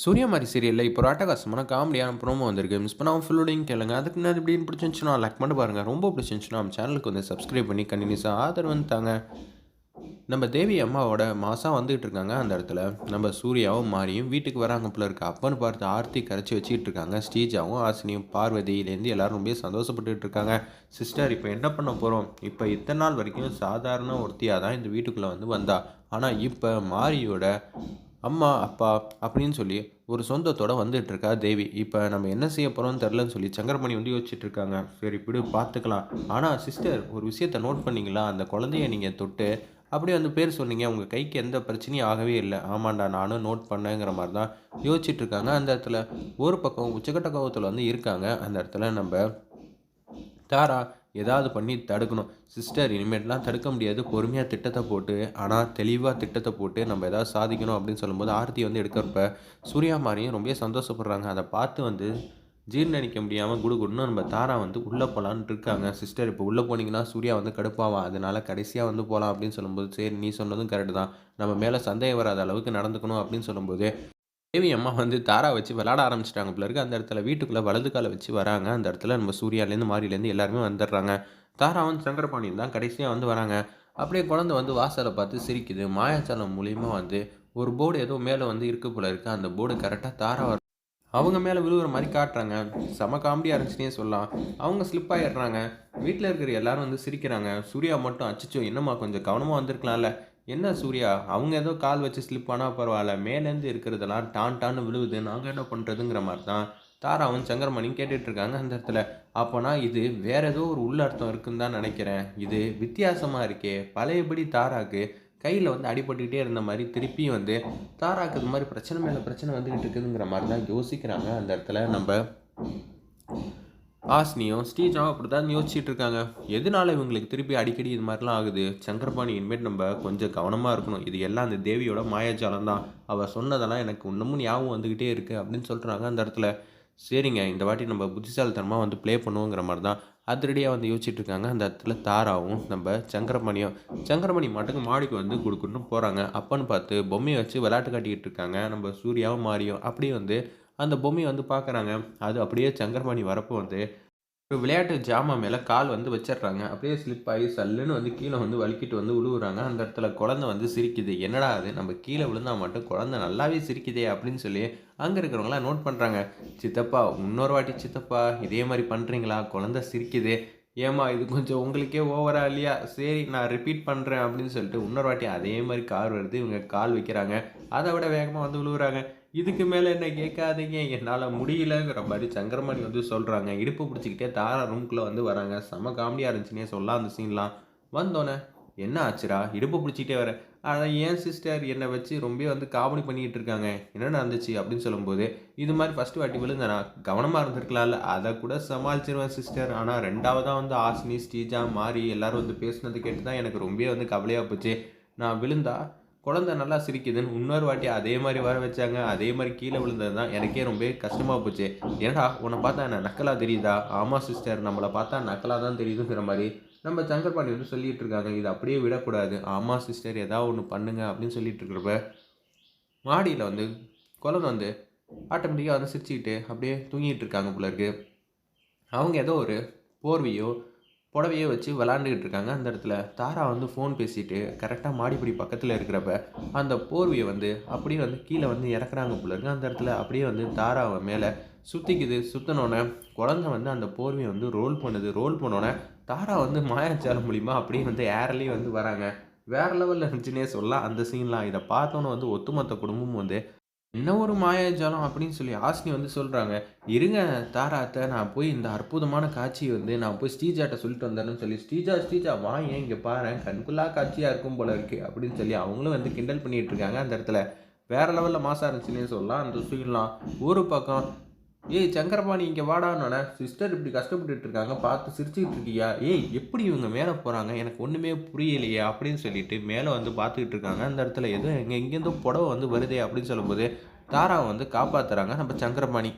சூர்யாமாரி சீரியலில் இப்போ ராட்டகாசமான காமெடியான ப்ரோமோ வந்திருக்கு. மிஸ் பண்ணாமல் ஃபுல்லோடையும் கேளுங்க. அதுக்கு முன்னாடி இப்படின்னு பிடிச்சிருந்துச்சுன்னா லைக் பண்ணி பாருங்கள் ரொம்ப பிடிச்சிருந்துச்சுன்னா நம்ம சேனலுக்கு வந்து சப்ஸ்கிரைப் பண்ணி கண்டினியூஸாக ஆதரவு வந்து தாங்க. நம்ம தேவி அம்மாவோட மாதம் வந்துகிட்டு இருக்காங்க அந்த இடத்துல. நம்ம சூர்யாவும் மாரியும் வீட்டுக்கு வராங்க போல இருக்கு. அப்பன்னு பார்த்து ஆர்த்தி கரைச்சி வச்சுக்கிட்டு இருக்காங்க. ஸ்டீஜாவும் ஆசினியும் பார்வதியிலேருந்து எல்லாரும் ரொம்ப சந்தோஷப்பட்டுட்டு இருக்காங்க. சிஸ்டர் இப்போ என்ன பண்ண போகிறோம் இப்போ இத்தனை நாள் வரைக்கும் சாதாரண ஒருத்தியாக தான் இந்த வீட்டுக்குள்ளே வந்து வந்தா. ஆனால் இப்போ மாரியோட அம்மா அப்பா அப்படின்னு சொல்லி ஒரு சொந்தத்தோட வந்துட்டு இருக்கா தேவி. இப்போ நம்ம என்ன செய்ய போகிறோம்னு தெரிலன்னு சொல்லி சங்கரமணி வந்து யோசிச்சுட்டு இருக்காங்க. சரி இப்படி பார்த்துக்கலாம் ஆனால் சிஸ்டர் ஒரு விஷயத்தை நோட் பண்ணிங்களா? அந்த குழந்தைய நீங்கள் தொட்டு அப்படியே வந்து பேர் சொன்னீங்க. உங்கள் கைக்கு எந்த பிரச்சனையும் ஆகவே இல்லை. ஆமாண்டா நானும் நோட் பண்ணேங்கிற மாதிரி தான் யோசிச்சுட்டு இருக்காங்க. அந்த இடத்துல ஒரு பக்கம் உச்சக்கட்ட கோபத்தில் வந்து இருக்காங்க. அந்த இடத்துல நம்ம தாரா ஏதாவது பண்ணி தடுக்கணும். சிஸ்டர் இனிமேட்லாம் தடுக்க முடியாது. பொறுமையாக திட்டத்தை போட்டு ஆனால் தெளிவாக திட்டத்தை போட்டு நம்ம ஏதாவது சாதிக்கணும் அப்படின்னு சொல்லும்போது ஆர்த்தி வந்து எடுக்கிறப்ப சூர்யா மாதிரியும் ரொம்ப சந்தோஷப்படுறாங்க. அதை பார்த்து வந்து ஜீர்ணிக்க முடியாமல் குடுகுடுன்னு நம்ம தாரா வந்து உள்ளே போகலான்னு இருக்காங்க. சிஸ்டர் இப்போ உள்ளே போனீங்கன்னா சூர்யா வந்து கடுப்பாவா? அதனால் கடைசியாக வந்து போகலாம் அப்படின்னு சொல்லும்போது சரி நீ சொன்னதும் கரெக்டு தான். நம்ம மேலே சந்தேகம் வராத அளவுக்கு நடந்துக்கணும் அப்படின்னு சொல்லும்போது தேவி அம்மா வந்து தாரா வச்சு விளாட ஆரம்பிச்சிட்டாங்க போல இருக்கு. அந்த இடத்துல வீட்டுக்குள்ளே வலது காலை வச்சு வராங்க. அந்த இடத்துல நம்ம சூர்யாலேருந்து மாரிலேருந்து எல்லாருமே வந்துடுறாங்க. தாராவும் சங்கரபாணியும் தான் கடைசியாக வந்து வராங்க. அப்படியே குழந்தை வந்து வாசலை பார்த்து சிரிக்குது. மாயாச்சாலம் மூலியமாக வந்து ஒரு போர்டு ஏதோ மேலே வந்து இருக்கு போல இருக்குது அந்த போர்டு கரெக்டாக தாரா வர அவங்க மேலே விழுகிற மாதிரி காட்டுறாங்க. செம காமெடியாக இருந்துச்சுன்னே சொல்லலாம். அவங்க ஸ்லிப் ஆகிடுறாங்க வீட்டில் இருக்கிற எல்லாரும் வந்து சிரிக்கிறாங்க. சூர்யா மட்டும் அச்சிச்சோ என்னம்மா கொஞ்சம் கவனமாக வந்திருக்கலாம்ல. என்ன சூர்யா? அவங்க ஏதோ கால் வச்சு ஸ்லிப் ஆனால் பரவாயில்ல. மேலேருந்து இருக்கிறதெல்லாம் டான் டான்னு விழுவுது. நாங்கள் என்ன பண்ணுறதுங்கிற மாதிரி தான் தாராவும் சங்கரமணியும் கேட்டுட்ருக்காங்க அந்த இடத்துல. அப்போனா இது வேற ஏதோ ஒரு உள்ளர்த்தம் இருக்குன்னு தான் நினைக்கிறேன். இது வித்தியாசமாக இருக்கே. பழையபடி தாராக்கு கையில் வந்து அடிபட்டுக்கிட்டே இருந்த மாதிரி திருப்பியும் வந்து தாராக்கு இது மாதிரி பிரச்சனை மேலே பிரச்சனை வந்துக்கிட்டு இருக்குதுங்கிற மாதிரி தான் யோசிக்கிறாங்க அந்த இடத்துல நம்ம ஆஸ்னியும் ஸ்ரீஜாவும் அப்படி தான் யோசிச்சுட்டு இருக்காங்க. எதனால இவங்களுக்கு திருப்பி அடிக்கடி இது மாதிரிலாம் ஆகுது? சங்கரபாணி இனிமேல் நம்ம கொஞ்சம் கவனமாக இருக்கணும். இது எல்லாம் அந்த தேவியோட மாயாஜாலம் தான். அவள் சொன்னதெல்லாம் எனக்கு இன்னமும் ஞாபகம் வந்துக்கிட்டே இருக்குது அப்படின்னு சொல்கிறாங்க அந்த இடத்துல. சரிங்க இந்த வாட்டி நம்ம புத்திசாலித்தனமாக வந்து ப்ளே பண்ணுவோங்கிற மாதிரி தான். அதிரடியாக வந்து யோசிச்சுட்டு இருக்காங்க. அந்த இடத்துல தாராவும் நம்ம சங்கரமணியும் சங்கரமணி மாட்டுக்கு மாடிக்கு வந்து கொடுக்குன்னு போகிறாங்க அப்பன்னு பார்த்து பொம்மையை வச்சு விளையாட்டு காட்டிக்கிட்டு இருக்காங்க. நம்ம சூர்யாவும் மாறியும் அப்படியே வந்து அந்த பொம்மையை வந்து பார்க்குறாங்க. அது அப்படியே சங்கரமணி வரப்போ வந்து ஒரு விளையாட்டு ஜாமான் மேலே கால் வந்து வச்சிடுறாங்க. அப்படியே ஸ்லிப் ஆகி சல்லுன்னு வந்து கீழே வந்து வலிக்கிட்டு வந்து விழுவுறாங்க அந்த இடத்துல குழந்தை வந்து சிரிக்குது. என்னடா அது நம்ம கீழே விழுந்தா மட்டும் குழந்தை நல்லாவே சிரிக்குதே அப்படின்னு சொல்லி அங்கே இருக்கிறவங்களாம் நோட் பண்ணுறாங்க சித்தப்பா இன்னொரு வாட்டி சித்தப்பா இதே மாதிரி பண்ணுறீங்களா குழந்தை சிரிக்குது. ஏமா இது கொஞ்சம் உங்களுக்கே ஓவரா இல்லையா? சரி நான் ரிப்பீட் பண்ணுறேன் அப்படின்னு சொல்லிட்டு இன்னொரு வாட்டி அதே மாதிரி கார் வருது. இவங்க கால் வைக்கிறாங்க. அதை விட வேகமாக வந்து விழுவுறாங்க இதுக்கு மேலே என்ன கேட்காதீங்க? என்னால் முடியலங்கிற மாதிரி சங்கரமணி வந்து சொல்கிறாங்க இடுப்பு பிடிச்சிக்கிட்டே தாரா ரூம்குள்ளே வந்து வராங்க. செம காமெடியாக இருந்துச்சுன்னே சொல்லலாம் அந்த சீன்லாம் வந்தோன்னே என்ன ஆச்சுரா இடுப்பு பிடிச்சிக்கிட்டே வர. ஆனால் ஏன் சிஸ்டர் என்னை வச்சு ரொம்ப வந்து காமெடி பண்ணிக்கிட்டு இருக்காங்க. என்ன நடந்துச்சு? அப்படின்னு சொல்லும்போது இது மாதிரி ஃபஸ்ட்டு வாட்டி விழுந்தனா கவனமாக இருந்திருக்கலாம்ல. அதை கூட சமாளிச்சிருவேன் சிஸ்டர் ஆனால் ரெண்டாவதாக வந்து ஆசினி ஸ்ரீஜா மாறி எல்லோரும் வந்து பேசுனது கேட்டு தான் எனக்கு ரொம்ப வந்து கவலையாக போச்சு. நான் விழுந்தா குழந்த நல்லா சிரிக்குதுன்னு இன்னொரு வாட்டி அதே மாதிரி வர வச்சாங்க அதே மாதிரி கீழே விழுந்தது தான் எனக்கே ரொம்ப கஷ்டமாக போச்சு. ஏன்டா உன்னை பார்த்தா என்ன நக்கலாக தெரியுதா? ஆமாம் சிஸ்டர் நம்மளை பார்த்தா நக்கலாக தான் தெரியுதுங்கிற மாதிரி நம்ம சங்கர்பாண்டி வந்து சொல்லிட்டு இருக்காங்க. இது அப்படியே விடக்கூடாது. ஆமாம் சிஸ்டர் ஏதாவது ஒன்று பண்ணுங்க அப்படின்னு சொல்லிட்டு இருக்கிறப்ப மாடியில் வந்து குழந்தை வந்து ஆட்டோமேட்டிக்காக வந்து சிரிச்சுக்கிட்டு அப்படியே தூங்கிட்டு இருக்காங்க போல இருக்கு. அவங்க ஏதோ ஒரு போர்வையோ புடவையோ வச்சு விளாண்டுக்கிட்டு இருக்காங்க. அந்த இடத்துல தாரா வந்து ஃபோன் பேசிட்டு கரெக்டாக மாடிப்படி பக்கத்தில் இருக்கிறப்ப அந்த போர்வையை வந்து அப்படியே வந்து கீழே வந்து இறக்குறாங்க போல இருக்கு. அந்த இடத்துல அப்படியே வந்து தாராவை மேலே சுற்றிக்குது சுற்றினோன்னே குழந்தை வந்து அந்த போர்வையை வந்து ரோல் பண்ணுது. ரோல் பண்ணோன்னே தாரா வந்து மாயாச்சாரம் மூலிமா அப்படியே வந்து ஏர்லேயே வந்து வராங்க. வேறு லெவலில் இருந்துச்சுன்னே சொல்லலாம். அந்த சீன்லாம் இதை பார்த்தோன்னே வந்து ஒட்டுமொத்த குடும்பமும் வந்து என்ன ஒரு மாயாஜாலம் அப்படின்னு சொல்லி ஆசினி வந்து சொல்கிறாங்க இருங்க தாராத்தை நான் போய் இந்த அற்புதமான காட்சி வந்து நான் போய் ஸ்ரீஜாட்ட சொல்லிட்டு வந்தேன்னு சொல்லி ஸ்ரீஜா ஸ்ரீஜா வா ஏன் இங்கே பாரு கண்குள்ளா காட்சியாக இருக்கும் போல இருக்கு அப்படின்னு சொல்லி அவங்களும் வந்து கிண்டல் பண்ணிகிட்டு இருக்காங்க. அந்த இடத்துல வேறு லெவலில் மாசாக இருந்துச்சுன்னே சொல்லலாம். அந்த சீன்லாம் ஒரு பக்கம் ஏய் சங்கரபாணி இங்கே வாடான்னு சிஸ்டர் இப்படி கஷ்டப்பட்டுட்டு இருக்காங்க பார்த்து சிரிச்சுக்கிட்டு இருக்கியா ஏய் எப்படி இவங்க மேலே போகிறாங்க எனக்கு ஒன்றுமே புரியலையே அப்படின்னு சொல்லிட்டு மேலே வந்து பார்த்துக்கிட்டு இருக்காங்க அந்த இடத்துல எதுவும் எங்கே எங்கேருந்தோ புடவை வந்து வருதே அப்படின்னு சொல்லும்போது தாராவை வந்து காப்பாற்றுறாங்க நம்ம சங்கரபாணி.